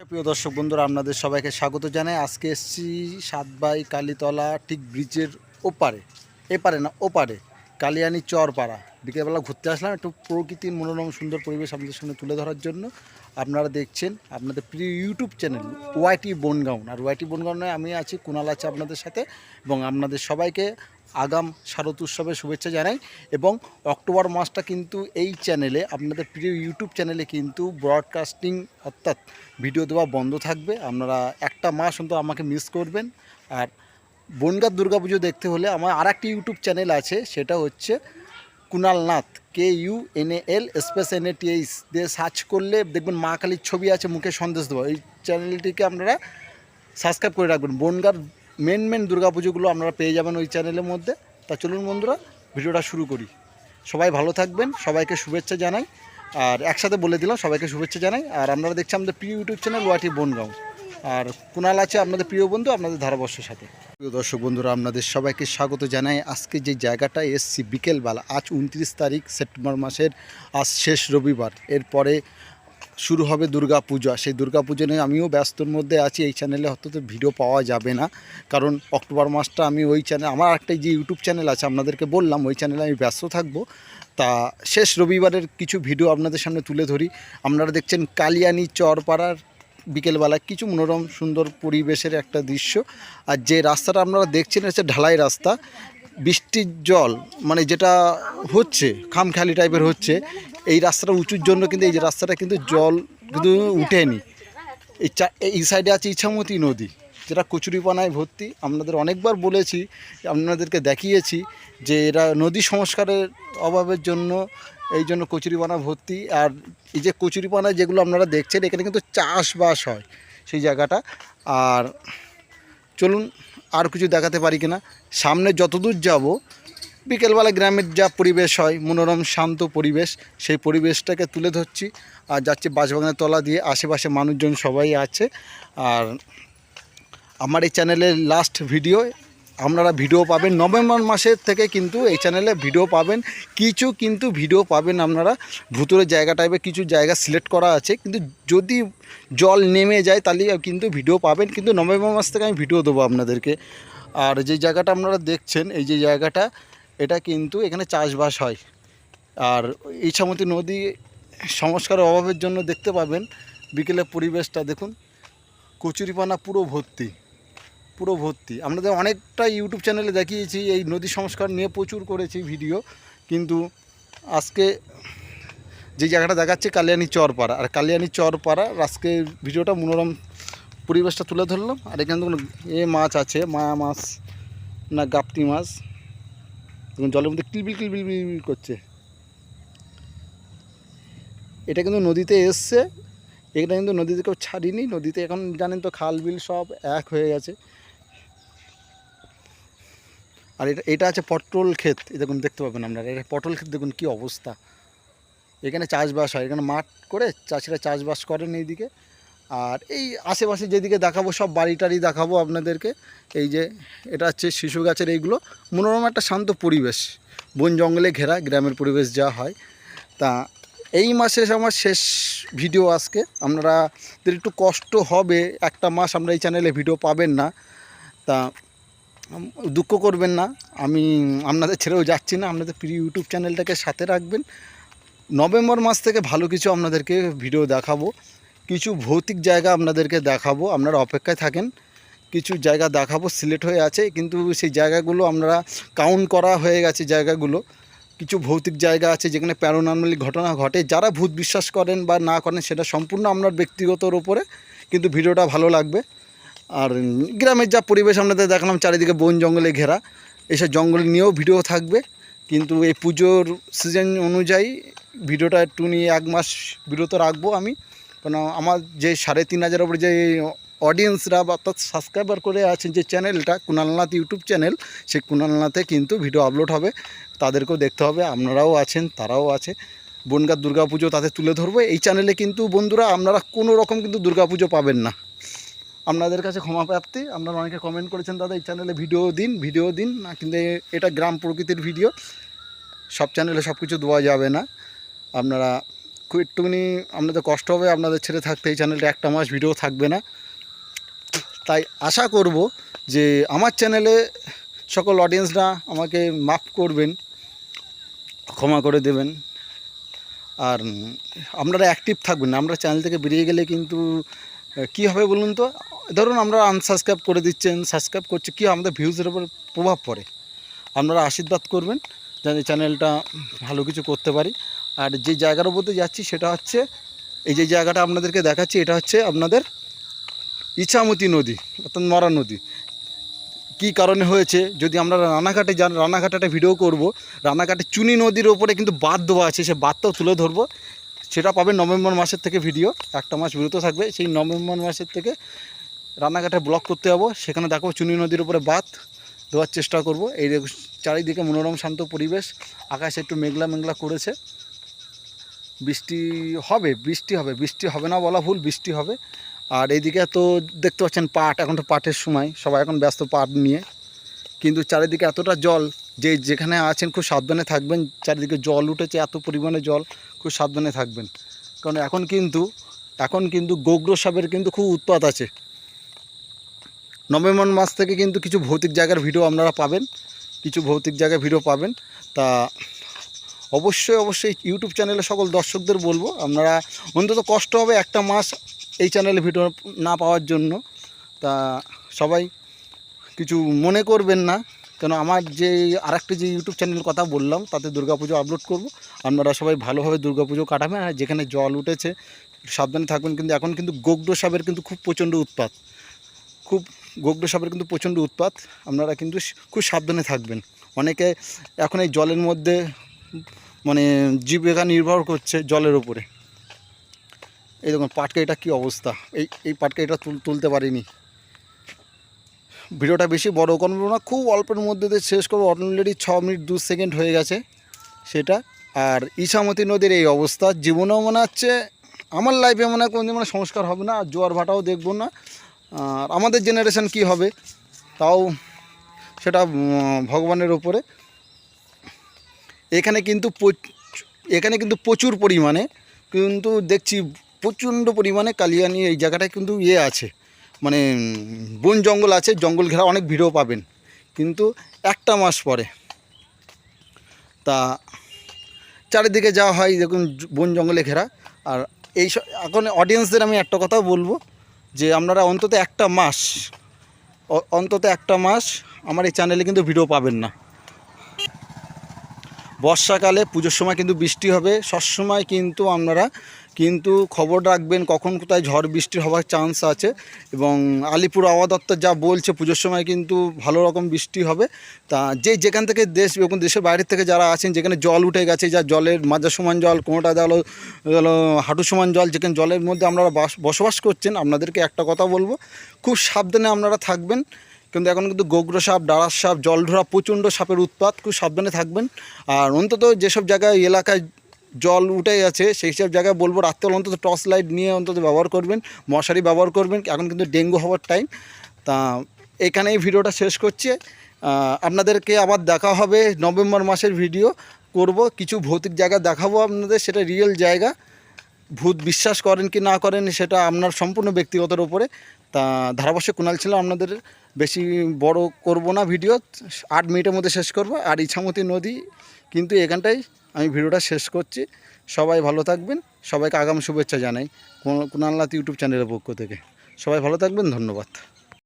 প্রিয় দর্শক বন্ধুরা, আপনাদের সবাইকে স্বাগত জানাই। আজকে এসছি সাতবাই কালীতলা ঠিক ব্রিজের ওপারে। এপারে না, ওপারে। কালিয়ানি চরপাড়া। বিকেলবেলা ঘুরতে আসলাম একটু প্রকৃতির মনোরম, সুন্দর পরিবেশ আপনাদের সামনে তুলে ধরার জন্য। আপনারা দেখছেন আপনাদের প্রিয় ইউটিউব চ্যানেল ওয়াইটি বনগাঁও। আর ওয়াইটি বনগাঁওয়ে আমি আছি কুণাল আছে আপনাদের সাথে এবং আপনাদের সবাইকে আগাম শারদ উৎসবের শুভেচ্ছা জানাই এবং অক্টোবর মাসটা কিন্তু এই চ্যানেলে, আপনাদের প্রিয় ইউটিউব চ্যানেলে কিন্তু ব্রডকাস্টিং অর্থাৎ ভিডিও দেওয়া বন্ধ থাকবে। আপনারা একটা মাস অন্তত আমাকে মিস করবেন। আর বনগাঁ দুর্গাপুজো দেখতে হলে আমার আর একটি ইউটিউব চ্যানেল আছে, সেটা হচ্ছে Kunal Nath K U N L space N A T H দিয়ে সার্চ করলে দেখবেন মা কালীর ছবি আছে, মুখে সন্দেশ দেবো। এই চ্যানেলটিকে আপনারা সাবস্ক্রাইব করে রাখবেন। বনগার মেন মেন দুর্গাপুজোগুলো আপনারা পেয়ে যাবেন ওই চ্যানেলের মধ্যে। তা চলুন বন্ধুরা, ভিডিওটা শুরু করি। সবাই ভালো থাকবেন, সবাইকে শুভেচ্ছা জানাই। আর একসাথে বলে দিলাম, সবাইকে শুভেচ্ছা জানাই। আর আপনারা দেখছি আমাদের প্রিয় ইউটিউব চ্যানেল ওয়াটি বনগাঁও। আর কুণাল আছে আপনাদের প্রিয় বন্ধু, আপনাদের ধারাবর্ষের সাথে। প্রিয় দর্শক বন্ধুরা, আপনাদের সবাইকে স্বাগত জানাই। আজকে যে জায়গাটা এসছি বিকেলবেলা, আজ উনত্রিশ তারিখ, সেপ্টেম্বর মাসের, আজ শেষ রবিবার। এরপরে শুরু হবে দুর্গা পূজা সেই দুর্গা পুজো নিয়ে আমিও ব্যস্তর মধ্যে আছি, এই চ্যানেলে হয়তো ভিডিও পাওয়া যাবে না। কারণ অক্টোবর মাসটা আমি ওই চ্যানেল আমার একটা যে ইউটিউব চ্যানেল আছে, আপনাদেরকে বললাম, ওই চ্যানেলে আমি ব্যস্ত থাকব। তা শেষ রবিবারের কিছু ভিডিও আপনাদের সামনে তুলে ধরি। আপনারা দেখছেন কালিয়ানি চরপাড়ার বিকেলবেলা কিছু মনোরম, সুন্দর পরিবেশের একটা দৃশ্য। আর যে রাস্তাটা আপনারা দেখছেন হচ্ছে ঢালাই রাস্তা। বৃষ্টির জল মানে যেটা হচ্ছে খামখালি টাইপের হচ্ছে, এই রাস্তাটা উঁচুর জন্য কিন্তু এই যে রাস্তাটা কিন্তু জল কিন্তু উঠেনি। এই চা, এই সাইডে আছে ইছামতি নদী, যেটা কচুরিপানায় ভর্তি। আপনাদের অনেকবার বলেছি, আপনাদেরকে দেখিয়েছি যে এরা নদী সংস্কারের অভাবের জন্য এই জন্য কচুরিপানা ভর্তি। আর এই যে কচুরিপানা যেগুলো আপনারা দেখছেন, এখানে কিন্তু চাষবাস হয় সেই জায়গাটা। আর চলুন আর কিছু দেখাতে পারি কিনা। সামনে যতদূর যাব, বিকেলবেলা গ্রামের যা পরিবেশ হয়, মনোরম, শান্ত পরিবেশ, সেই পরিবেশটাকে তুলে ধরছি। আর যাচ্ছি বাঁশবাগানের তলা দিয়ে, আশেপাশে মানুষজন সবাই আছে। আর আমার এই চ্যানেলের লাস্ট ভিডিও আপনারা ভিডিও পাবেন। নভেম্বর মাসের থেকে কিন্তু এই চ্যানেলে ভিডিও পাবেন। কিছু কিন্তু ভিডিও পাবেন আপনারা। ভুতুরের জায়গা টাইপের কিছু জায়গা সিলেক্ট করা আছে। কিন্তু যদি জল নেমে যায়, তাহলে কিন্তু ভিডিও পাবেন। কিন্তু নভেম্বর মাস থেকে আমি ভিডিও দেবো আপনাদেরকে। আর যে জায়গাটা আপনারা দেখছেন, এই যে জায়গাটা, এটা কিন্তু এখানে চাষবাস হয়। আর এই ইছামতি নদী সংস্কারের অভাবের জন্য দেখতে পাবেন। বিকেলে পরিবেশটা দেখুন। কচুরিপানা পুরো ভর্তি। পুরো ভর্তি। আপনাদের অনেকটা ইউটিউব চ্যানেলে দেখিয়েছি, এই নদী সংস্কার নিয়ে প্রচুর করেছি ভিডিও কিন্তু আজকে যে জায়গাটা দেখাচ্ছে কালিয়ানি চরপাড়া। আর কালিয়ানি চরপাড়া, আজকে ভিডিওটা মনোরম পরিবেশটা তুলে ধরলাম। আর এখানে দেখুন, এ মাছ আছে, মায়া মাছ না গাপ্তি মাছ। দেখুন, জলের মধ্যে কিলবিল কিলবিল বিল করছে। এটা কিন্তু নদীতে এসছে। এটা কিন্তু নদীতে কেউ ছাড়িনি। নদীতে এখন জানেন তো, খাল বিল সব এক হয়ে গেছে। আর এটা এটা আছে পটল ক্ষেত দেখুন দেখতে পাবেন আপনারা, এটা পটল ক্ষেত, দেখুন কী অবস্থা। এখানে চাষবাস হয়, এখানে মাঠ করে চাষিরা চাষবাস করেন এইদিকে। আর এই আশেপাশে যেদিকে দেখাবো, সব বাড়ি টাড়ি দেখাবো আপনাদেরকে। এই যে, এটা হচ্ছে শিশু গাছের এইগুলো, মনোরম একটা শান্ত পরিবেশ, বন জঙ্গলে ঘেরা, গ্রামের পরিবেশ যা হয়। তা এই মাসে আমার শেষ ভিডিও আজকে আপনারা একটু কষ্ট হবে, একটা মাস আমরা এই চ্যানেলে ভিডিও পাবেন না। তা দুঃখ করবেন না। আমি আপনাদের ছেড়েও যাচ্ছি না। আপনাদের প্রিয় ইউটিউব চ্যানেলটাকে সাথে রাখবেন। নভেম্বর মাস থেকে ভালো কিছু আপনাদেরকে ভিডিও দেখাবো। কিছু ভৌতিক জায়গা আপনাদেরকে দেখাবো। আপনারা অপেক্ষায় থাকেন। কিছু জায়গা দেখাবো। সিলেক্ট হয়ে আছে। কিন্তু সেই জায়গাগুলো আমরা কাউন্ট করা হয়ে গেছে জায়গাগুলো। কিছু ভৌতিক জায়গা আছে যেখানে প্যারোনর্মালি ঘটনা ঘটে। যারা ভূত বিশ্বাস করেন বা না করেন, সেটা সম্পূর্ণ আপনার ব্যক্তিগতর ওপরে কিন্তু ভিডিওটা ভালো লাগবে। আর গ্রামের যা পরিবেশ আপনাদের দেখালাম চারিদিকে বন জঙ্গলে ঘেরা। এসব জঙ্গল নিয়েও ভিডিও থাকবে। কিন্তু এই পুজোর সিজন অনুযায়ী ভিডিওটা একটু নিয়ে এক মাস বিরত রাখব আমি। কারণ আমার যে সাড়ে তিন হাজার ওপরে যে অডিয়েন্সরা বা অর্থাৎ সাবস্ক্রাইবার করে আছেন যে চ্যানেলটা কুণালনাথ ইউটিউব চ্যানেল সেই কুণালনাথে কিন্তু ভিডিও আপলোড হবে। তাদেরকেও দেখতে হবে, আপনারাও আছেন, তারাও আছে। বনগাঁ দুর্গাপুজো তাদের তুলে ধরবো। এই চ্যানেলে কিন্তু বন্ধুরা, আপনারা কোনো রকম কিন্তু দুর্গাপুজো পাবেন না। আপনাদের কাছে ক্ষমা প্রাপ্তি আপনারা অনেকে কমেন্ট করেছেন, দাদা, এই চ্যানেলে ভিডিও দিন ভিডিও দিন, না কিন্তু এটা গ্রাম প্রকৃতির ভিডিও সব চ্যানেলে সব কিছু দেওয়া যাবে না। আপনারা খুব একটুখানি আপনাদের কষ্ট হবে আপনাদের ছেড়ে থাকতে, এই চ্যানেলটা একটা মাস ভিডিও থাকবে না। তাই আশা করব যে আমার চ্যানেলে সকল অডিয়েন্সরা আমাকে মাফ করবেন, ক্ষমা করে দেবেন। আর আপনারা অ্যাক্টিভ থাকবেন আমরা চ্যানেল থেকে বেরিয়ে গেলে কিন্তু কী হবে বলুন তো? ধরুন আমরা আনসাবস্ক্রাইব করে দিচ্ছেন সাবস্ক্রাইব করছে, কী আমাদের ভিউজের উপর প্রভাব পড়ে। আপনারা আশীর্বাদ করবেন এই চ্যানেলটা ভালো কিছু করতে পারি। আর যে জায়গার উপর যাচ্ছি সেটা হচ্ছে, এই যে জায়গাটা আপনাদেরকে দেখাচ্ছি, এটা হচ্ছে আপনাদের ইছামতি নদী, অর্থাৎ মরা নদী। কী কারণে হয়েছে? যদি আমরা রানাঘাটে যান, রানাঘাটে একটা ভিডিও করব। রানাঘাটে চুনি নদীর ওপরে কিন্তু বাদ দেওয়া আছে, সে বাদটাও তুলে ধরবো। সেটা পাবেন নভেম্বর মাসের থেকে ভিডিও একটা মাস বিরত থাকবে। সেই নভেম্বর মাসের থেকে রানাঘাটে ব্লক করতে যাব। সেখানে দেখো চুনি নদীর উপরে বাঁধ। দেওয়ার চেষ্টা করব। এই চারিদিকে মনোরম শান্ত পরিবেশ। আকাশ একটু মেঘলা মেঘলা করেছে। বৃষ্টি হবে বৃষ্টি হবে বৃষ্টি হবে না বলা ভুল, বৃষ্টি হবে। আর এইদিকে তো দেখতে পাচ্ছেন পাট, এখন তো পাটের সময়। সবাই এখন ব্যস্ত পাট নিয়ে। কিন্তু চারিদিকে এতটা জল যে যেখানে আছেন খুব সাবধানে থাকবেন। চারিদিকে জল উঠেছে, এত পরিমাণে জল, খুব সাবধানে থাকবেন। কারণ এখন কিন্তু এখন কিন্তু গোগ্র সাপের কিন্তু খুব উৎপাত আছে। নভেম্বর মাস থেকে কিন্তু কিছু ভৌতিক জায়গার ভিডিও আপনারা পাবেন। কিছু ভৌতিক জায়গায় ভিডিও পাবেন। তা অবশ্যই অবশ্যই ইউটিউব চ্যানেলে সকল দর্শকদের বলব, আপনারা অন্তত কষ্ট হবে একটা মাস এই চ্যানেলে ভিডিও না পাওয়ার জন্য। তা সবাই কিছু মনে করবেন না, কেন আমার যে আরেকটা যে ইউটিউব চ্যানেলের কথা বললাম, তাতে দুর্গাপুজো আপলোড করব। আপনারা সবাই ভালোভাবে দুর্গাপুজো কাটাবেন। আর যেখানে জল উঠেছে সাবধানে থাকবেন। কিন্তু এখন কিন্তু গোগ্র সাপের কিন্তু খুব প্রচণ্ড উৎপাত। খুব গোগ্র সাপের কিন্তু প্রচণ্ড উৎপাত। আপনারা কিন্তু খুব সাবধানে থাকবেন। অনেকে এখন এই জলের মধ্যে মানে জীবিকা নির্ভর করছে জলের উপরে। এই দেখুন পাটকা এটা কী অবস্থা? এই এই পাটকা এটা তুল, তুলতে পারিনি। ভিডিওটা বেশি বড় করব না, খুব অল্পের মধ্যে দিয়ে শেষ করব। অলরেডি ছ মিনিট, দু সেকেন্ড হয়ে গেছে সেটা। আর ইছামতি নদীর এই অবস্থা, জীবনেও মনে হচ্ছে, আমার লাইফে মনে হয় কোনো মানে সংস্কার হবে না, আর জোয়ার ভাটাও দেখব না। আর আমাদের জেনারেশান কি হবে? তাও সেটা ভগবানের ওপরে এখানে কিন্তু এখানে কিন্তু প্রচুর পরিমাণে, কিন্তু দেখছি প্রচণ্ড পরিমাণে কালিয়ানি এই জায়গাটায় কিন্তু ইয়ে আছে। মানে বন জঙ্গল আছে, জঙ্গল ঘেরা অনেক ভিড়ও পাবেন। কিন্তু একটা মাস পরে, তা চারিদিকে যাওয়া হয় দেখুন বন জঙ্গলে ঘেরা। আর এই এখন অডিয়েন্সদের আমি একটা কথা বলব। যে আপনারা অন্তত একটা মাস অন্তত একটা মাস আমার এই চ্যানেলে কিন্তু ভিডিও পাবেন না। বর্ষাকালে পুজোর সময় কিন্তু বৃষ্টি হবে, সবসময় কিন্তু আপনারা কিন্তু খবর রাখবেন কখন কোথায় ঝড় বৃষ্টি হওয়ার চান্স আছে এবং আলিপুর আবহাওয়া দপ্তর যা বলছে পুজোর সময় কিন্তু ভালো রকম বৃষ্টি হবে। তা যে যেখান থেকে দেশ এবং দেশের বাইরের থেকে যারা আছেন, যেখানে জল উঠে গেছে, যা জলের মাজা সমান জল কোনোটা গেল হাঁটু সমান জল, যেখানে জলের মধ্যে আপনারা বাস, বসবাস করছেন, আপনাদেরকে একটা কথা বলব, খুব সাবধানে আপনারা থাকবেন। কিন্তু এখন কিন্তু গোগ্র সাপ ডাড়ার সাপ, জলঢোড়া প্রচণ্ড সাপের উৎপাত, খুব সাবধানে থাকবেন। আর অন্তত যেসব জায়গায়, এলাকায় জল উঠে গেছে সেই সব জায়গায় বলব রাত্রে অন্তত টর্চ লাইট নিয়ে অন্তত ব্যবহার করবেন, মশারি ব্যবহার করবেন, এখন কিন্তু ডেঙ্গু হওয়ার টাইম তা এখানে এই ভিডিওটা শেষ করছে। আপনাদেরকে আবার দেখা হবে নভেম্বর মাসের ভিডিও করব, কিছু ভৌতিক জায়গা দেখাবো আপনাদের, সেটা রিয়েল জায়গা। ভূত বিশ্বাস করেন কি না করেন, সেটা আপনার সম্পূর্ণ ব্যক্তিগতর ওপরে তা ধারাবর্ষে কুণাল ছিল, আপনাদের বেশি বড় করব না ভিডিও আট মিনিটের মধ্যে শেষ করব। আর ইছামতি নদী, কিন্তু এখানটাই আমি ভিডিওটা শেষ করছি। সবাই ভালো থাকবেন। সবাইকে আগাম শুভেচ্ছা জানাই। কুণালনাথ ইউটিউব চ্যানেলের পক্ষ থেকে। সবাই ভালো থাকবেন। ধন্যবাদ।